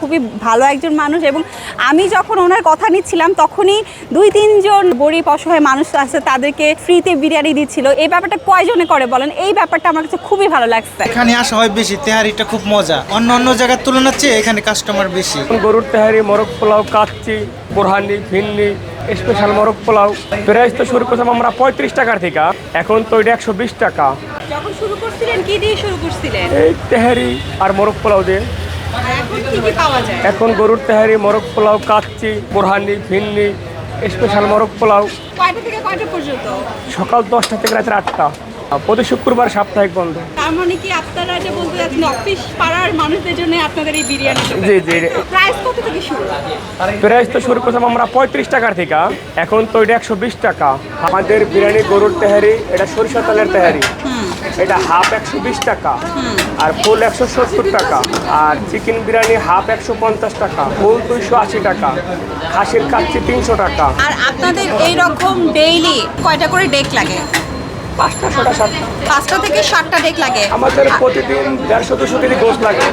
খুবই ভালো একজন মানুষ এবং আমি যখন ওনার কথা নিচ্ছিলাম তখনই দুই তিনজন গরিব অসহায় মানুষ আছে তাদেরকে ফ্রিতে বিরিয়ানি দিচ্ছিল। এই ব্যাপারটা কয়জনে করে বলেন? এই ব্যাপারটা আমার কাছে খুবই ভালো লাগছে। এখানে আসা হয় বেশি তেহারিটা খুব মজা। অন্য অন্য জায়গার তুলনার চেয়ে এখানে কাস্টমার বেশি। গরুর তেহারি মোরগ পোলাও কাচ্চি বোরহানি ভিন্নি স্পেশাল মোরগ পোলাও। প্রাইস তো শুরু করছিলাম আমরা পঁয়ত্রিশ টাকার থেকে। এখন তো এটা একশো বিশ টাকা। যখন শুরু করছিলেন কি দিয়ে শুরু করছিলেন? এই তেহারি আর মোরগ পোলাও দিয়ে। এখন যায়? এখন গরুর তেহারি মরক পোলাও কাচ্চি বোরহানি ভিন্নি স্পেশাল মরক পোলাও। কয়টা থেকে কয়টা পর্যন্ত? সকাল দশটা থেকে রাত্রে আটটা। প্রতি শুক্রবার সাপ্তাহিক বন্ধ। তার মানে কি আপনারা যে বলতে যাচ্ছেন অফিস পাড়ার মানুষদের জন্য আপনাদের এই বিরিয়ানি জি জি। প্রাইস কত থেকে শুরু? প্রাইস তো শুরু করছিলাম আমরা পঁয়ত্রিশ টাকার থেকে। এখন তো এটা একশো বিশ টাকা। আমাদের বিরিয়ানি গরুর তেহারি এটা সরিষা তেলের তেহারি। এটা হাফ একশো বিশ টাকা। আর ফুল একশো সত্তর টাকা। আর চিকেন বিরিয়ানি হাফ একশো পঞ্চাশ টাকা। ফুল দুইশো আশি টাকা। খাসির কাচ্চি তিনশো টাকা। আর আপনাদের এই রকম ডেইলি কয়টা করে ডেক লাগে? পাঁচটা ছটা সাতটা। পাঁচটা থেকে সাতটা ডেক লাগে। আমাদের প্রতিদিন দেড়শো দুশো কেজি গোস লাগে।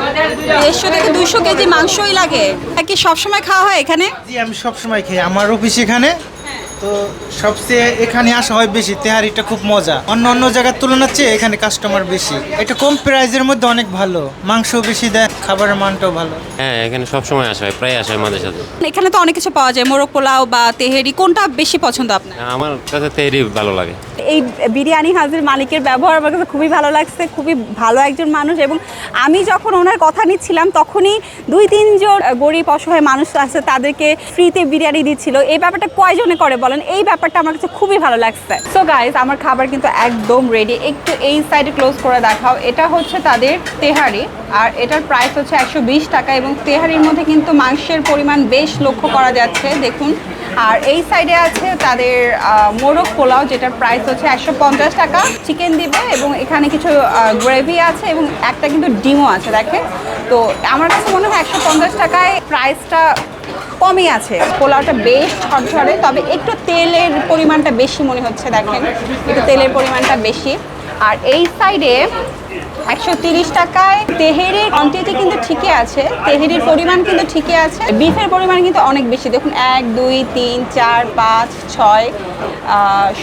দেড়শো থেকে দুশো কেজি মাংসই লাগে। আর কি সবসময় খাওয়া হয় এখানে? জি আমি সবসময় খাই আমার অফিস এখানে তো সবচেয়ে এখানে আসা হয় বেশি তেহারিটা খুব মজা। অন্য অন্য জায়গার তুলনার চেয়ে এখানে কাস্টমার বেশি। এটা কম প্রাইজের মধ্যে অনেক ভালো মাংস বেশি দেয় খাবারের মানটাও ভালো। হ্যাঁ এখানে সব সময় আসা হয় প্রায় আসা হয় মাঝে সাথে। এখানে তো অনেক কিছু পাওয়া যায় মোরগ পোলাও বা তেহেরি কোনটা বেশি পছন্দ আপনার? আমার কাছে তেরি ভালো লাগে। এই বিরিয়ানি হাউসের মালিকের ব্যবহার আমার কাছে খুবই ভালো লাগছে খুবই ভালো একজন মানুষ এবং আমি যখন ওনার কথা নিচ্ছিলাম তখনই দুই তিনজন গরিব অসহায় মানুষ আছে তাদেরকে ফ্রিতে বিরিয়ানি দিচ্ছিল। এই ব্যাপারটা কয়জনে করে বলেন এই ব্যাপারটা আমার কাছে খুবই ভালো লাগছে। সো গাইজ আমার খাবার কিন্তু একদম রেডি একটু এই সাইডে ক্লোজ করে দেখাও। এটা হচ্ছে তাদের তেহারি, আর এটার প্রাইস হচ্ছে একশো বিশ টাকা এবং তেহারির মধ্যে কিন্তু মাংসের পরিমাণ বেশ লক্ষ্য করা যাচ্ছে, দেখুন। আর এই সাইডে আছে তাদের মোরগ পোলাও, যেটার প্রাইস হচ্ছে একশো পঞ্চাশ টাকা। চিকেন দিবে এবং এখানে কিছু গ্রেভি আছে এবং একটা কিন্তু ডিমও আছে দেখে তো আমার কাছে মনে হয় একশো পঞ্চাশ টাকায় প্রাইসটা কমই আছে। পোলাওটা বেশ ঝরঝরে, তবে একটু তেলের পরিমাণটা বেশি মনে হচ্ছে, দেখেন। একটু তেলের পরিমাণটা বেশি। আর এই সাইডে একশো তিরিশ টাকায় তেহেরির কোয়ান্টিটি কিন্তু ঠিকই আছে, তেহেরির পরিমাণ কিন্তু ঠিকই আছে। বিফের পরিমাণ কিন্তু অনেক বেশি। দেখুন, এক, দুই, তিন, চার, পাঁচ, ছয়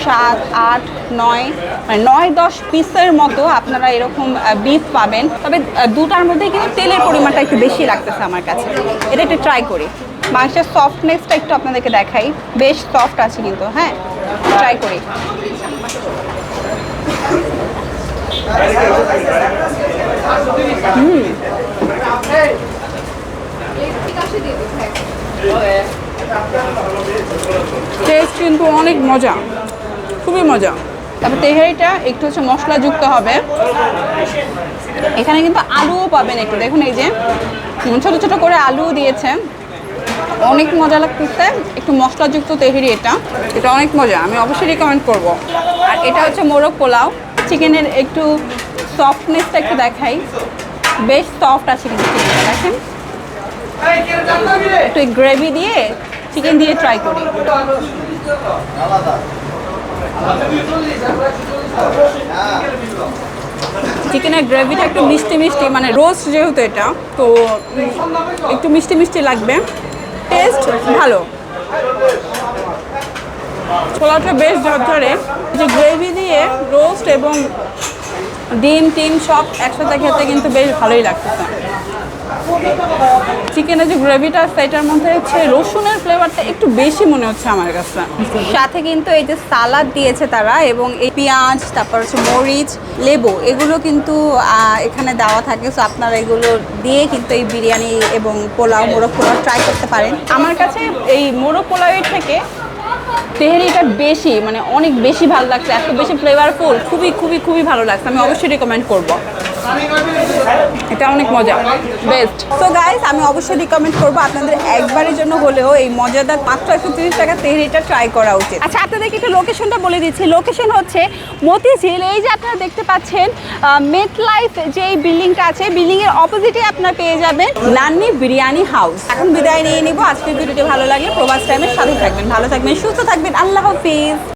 সাত, আট, নয় মানে নয়, দশ পিসের মতো আপনারা এরকম বিফ পাবেন। তবে দুটার মধ্যে কিন্তু তেলের পরিমাণটা একটু বেশি লাগতেছে আমার কাছে। এটা একটু ট্রাই করি। মাংসের সফটনেসটা একটু আপনাদেরকে দেখাই। বেশ সফট আছে কিন্তু হ্যাঁ? ট্রাই করি। টেস্ট কিন্তু অনেক মজা। খুবই মজা। তারপর তেহারিটা একটু হচ্ছে মশলাযুক্ত হবে। এখানে কিন্তু আলুও পাবেন একটু। দেখুন এই যে ছোট ছোট করে আলুও দিয়েছে। অনেক মজা লাগতেছে। একটু মশলাযুক্ত তেহেরি এটা। এটা অনেক মজা। আমি অবশ্যই রিকমেন্ড করব। আর এটা হচ্ছে মোরগ পোলাও। চিকেনের একটু সফটনেসটা একটু দেখাই। বেশ সফট আছে কিন্তু দেখেন। একটু গ্রেভি দিয়ে চিকেন দিয়ে ট্রাই করি। চিকেনের গ্রেভিটা একটু মিষ্টি মিষ্টি মানে রোস্ট যেহেতু এটা, তো একটু মিষ্টি মিষ্টি লাগবে। টেস্ট ভালো। পোলাওটা বেশ ঝরঝরে। যে গ্রেভি দিয়ে রোস্ট এবং ডিম, টিম সব একসাথে খেতে কিন্তু বেশ ভালোই লাগতেছে। চিকেনের যে গ্রেভিটা আছে, এটার মধ্যে হচ্ছে রসুনের ফ্লেভারটা একটু বেশি মনে হচ্ছে আমার কাছে। সাথে কিন্তু এই যে সালাদ দিয়েছে তারা এবং এই পেঁয়াজ, তারপর হচ্ছে মরিচ, লেবু, এগুলো কিন্তু এখানে দেওয়া থাকে। সো আপনারা এগুলো দিয়ে কিন্তু এই বিরিয়ানি এবং পোলাও মোরগ পোলাও ট্রাই করতে পারেন। আমার কাছে এই মোরগ পোলাওয়ের থেকে তেহারিটা বেশি মানে অনেক বেশি ভালো লাগছে, এত বেশি ফ্লেভারফুল খুবই খুবই খুবই ভালো লাগছে, আমি অবশ্যই রেকমেন্ড করব। এটা অনেক মজা। বেস্ট তো গাইস আমি অবশ্যই রিকমেন্ড করব আপনাদের একবারের জন্য হলেও এই মজাদার মাত্র একশো তিরিশ টাকা তেহরিটা ট্রাই করা উচিত। আচ্ছা আপনাদেরকে একটু লোকেশনটা বলে দিচ্ছি। লোকেশন হচ্ছে মতিঝিল। এই যে আপনারা দেখতে পাচ্ছেন মেট লাইফ যে এই বিল্ডিংটা আছে বিল্ডিংয়ের অপোজিটে আপনারা পেয়ে যাবেন নান্নি বিরিয়ানি হাউস এখন বিদায় নিয়ে নিব। আজকের ভিডিওটি ভালো লাগলে প্রবাস টাইমের সাথে থাকবেন। ভালো থাকবেন সুস্থ থাকবেন। আল্লাহ হাফিজ।